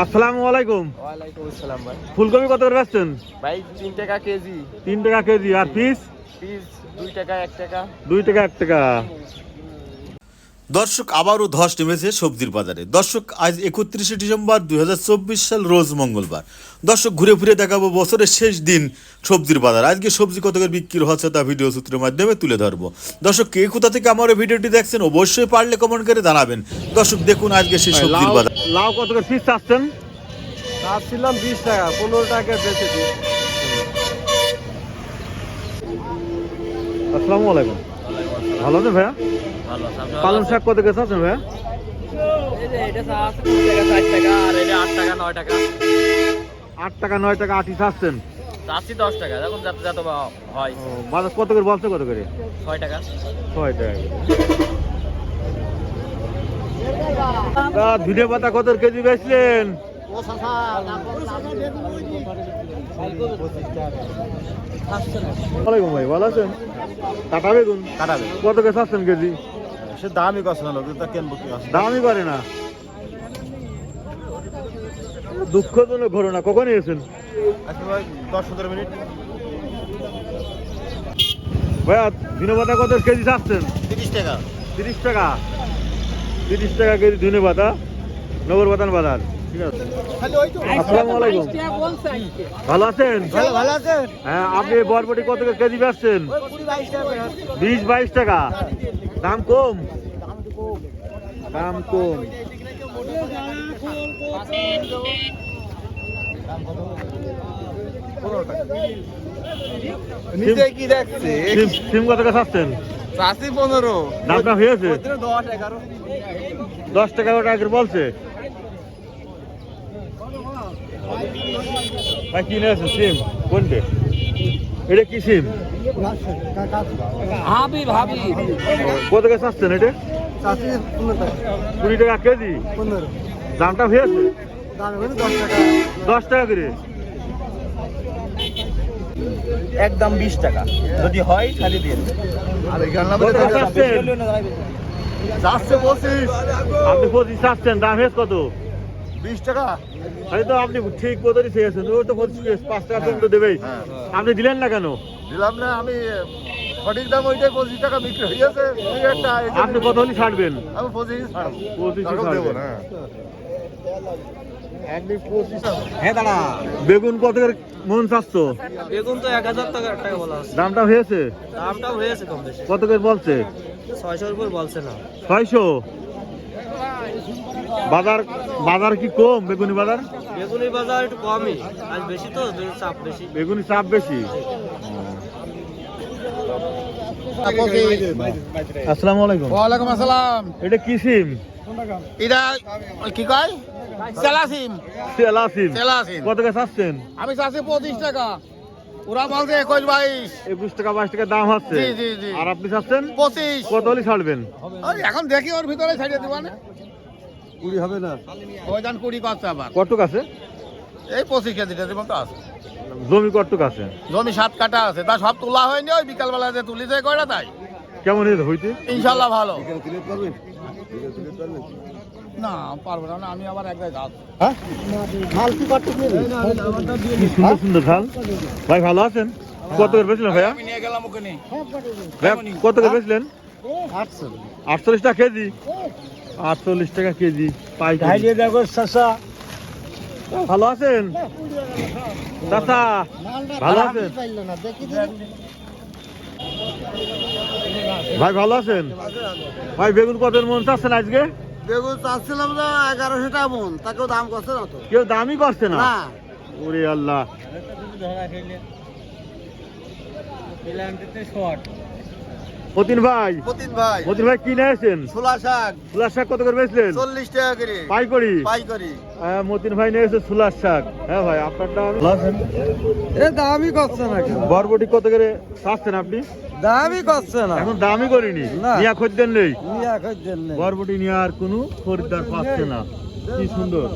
আসসালামু আলাইকুম। ওয়ালাইকুম আসসালাম ভাই। ফুলকপি কত করে বেচছেন? ভাই তিন টাকা কেজি। তিন টাকা কেজি আর পিস পিস দুই টাকা এক টাকা। দুই টাকা এক টাকা। দর্শক আবারও ধস নেমেছে সবজির বাজারে। দর্শক আজ একত্রিশে ডিসেম্বর দু হাজার চব্বিশ সাল রোজ মঙ্গলবার। দর্শক ঘুরে ফিরে দেখাবো বছরের শেষ দিন সবজির বাজার। আজকে সবজি কত করে বিক্রি হচ্ছে তা ভিডিও সূত্রের মাধ্যমে তুলে ধরবো। দর্শক কে কোথা থেকে আমার ভিডিওটি দেখছেন অবশ্যই পারলে কমেন্ট করে জানাবেন। দর্শক দেখুন আজকে সেই সবজির লাউ বাজার। লাউ কত করে পিস চাচ্ছেন? ছিলাম বিশ টাকা পনেরো টাকা বেচেছি আসসালামু আলাইকুম। ভালো আছেন ভাইয়া? পালং শাক কত ভাইয়া? এটা আছে এটা আট টাকা নয় টাকা। আট টাকা নয় টাকা আটি চাচ্ছেন? চাচ্ছি দশ টাকা এখন যাতে যাতে হয়। বাজার কত করে বলছে কত করে? ছয় টাকা। ছয় টাকা তা ধুনে পাতা কত কেজি বেচলেন? ভাই ভালো আছেন? কাটা বেগুন। কাটাবে কত করে চাচ্ছেন কেজি? সে দামই কষ্ট না লোক তা কেনবো কি আছে দামই করে না। দুঃখজনক ঘটনা। কখন এসেছেন? আজকে ভাই দশ পনেরো মিনিট। ভাইয়া ধনে কত কেজি চাচ্ছেন? তিরিশ টাকা। তিরিশ টাকা। তিরিশ টাকা কেজি ধনে পাতা নগর বাতান বাজার। ঠিক আছে। আসসালামু আলাইকুম। ভালো আছেন? ভালো হ্যাঁ আপনি বরবটি কত করে কেজি বেচছেন? বিশ বাইশ টাকা। দাম কম। দাম কম। নিজে কি দেখছে? সিম সিম কত করে চাচ্ছেন? চাষি পনেরো। দামটা হয়েছে? দশ এগারো। টাকা ওটা বলছে। ভাই কি নিয়েছেন সিম? কোনটে? এটা কি সিম? ভাবি ভাবি। কত করে চাচ্ছেন এটা? কুড়ি টাকা কেজি? দামটা হয়েছে দাম দশ টাকা করে। একদম বিশ টাকা। যদি হয় খালি দিয়ে আপনি পঁচিশ চাচ্ছেন দাম হয়েছে কত? বিশ টাকা? এই তো আপনি ঠিক মতনই চেয়েছেন। ও তো পঁচিশ পাঁচ টাকা তো দেবেই। হ্যাঁ। আপনি দিলেন না কেন? দিলাম না আমি সঠিক দাম ওইটাই পঁচিশ টাকা বিক্রি হয়ে গেছে আপনি কত হলে ছাড়বেন? আমি পঁচিশ ছাড়বো। পঁচিশই দেবো না। আপনি পঁচিশ হ্যাঁ দাঁড়া। বেগুন কত করে মন চাচ্ছ? বেগুন তো এক হাজার টাকা বলা দামটা হয়েছে? দামটাও হয়েছে কম বেশি। কত করে বলছে? ছয়শোর উপর বলছে না। ছয়শো? বাজার বাজার কি কম? বেগুনি বাজার? বেগুনের বাজার একটু কমই। আজ বেশি তো চাপ বেশি। বেগুনি চাপ বেশি? আসসালামু আলাইকুম। ওয়ালাইকুম আসসালাম। এটা কি সিম? এটা কি কয়? সেলা সিম সেলাসিম। কত করে চাচ্ছেন? আমি চাচ্ছি পঁচিশ টাকা। ওরা বলছে একুশ বাইশ। একুশ টাকা বাইশ টাকা দাম হচ্ছে জি, জি, জি। আর আপনি চাচ্ছেন? পঁচিশ। কত হলে ছাড়বেন? এখন দেখি ওর ভিতরে ছাড়িয়ে দিব না? কুড়ি হবে না? কুড়ি করছে আবার। কটুক আছে? এই পঁচিশ কেজি টেজির মতো আছে। জমি কটুক আছে? জমি সাত কাটা আছে। তা সব তোলা হয়নি ওই বিকালবেলা যে তুলিছে কয়টা তাই? কেমন হয়েছে হইতে? ইনশাল্লাহ ভালো। না পারব না, না আমি আবার এক জায়গায় যাব কি সুন্দর ভাই ভালো আছেন? কত করে বেচলেন ভাইয়া? নিয়ে গেলাম ওখানে। ভাইয়া কত করে বেচলেন? আটচল্লিশ টাকা কেজি। আটচল্লিশ টাকা কেজি পাইকারি। দেখো চাষা ভালো আছেন? চাচা ভালো আছেন? ভাই ভালো আছেন? ভাই বেগুন কত মন চাচ্ছেন আজকে? বেগুন চাচ্ছিলাম না এগারোশো টাকা মন। তাকেও দাম করছে না তো? কেউ দামই করছে না? না। ওরে আল্লাহ। মতিন ভাই? মতিন ভাই। মতিন ভাই কি নিয়েছেন ছোলা শাক। সুলার শাক কত করে বেচলেন? চল্লিশ টাকা করে। পাইকড়ি পাইকারি। হ্যাঁ, মতিন ভাই নিয়েছে সুলার শাক। হ্যাঁ ভাই আপনারটা ভালো আছেন এ দামই করছে না বরবটি কত করে চাচ্ছেন আপনি? দামই করছে না। এখন দামই করিনি। না। নিয়া খদ্দের নেই। নিয়ে এখন জন্য বরবটি নিয়ে আর কোনো খরিদ্দার পাচ্ছে না। কি সুন্দর।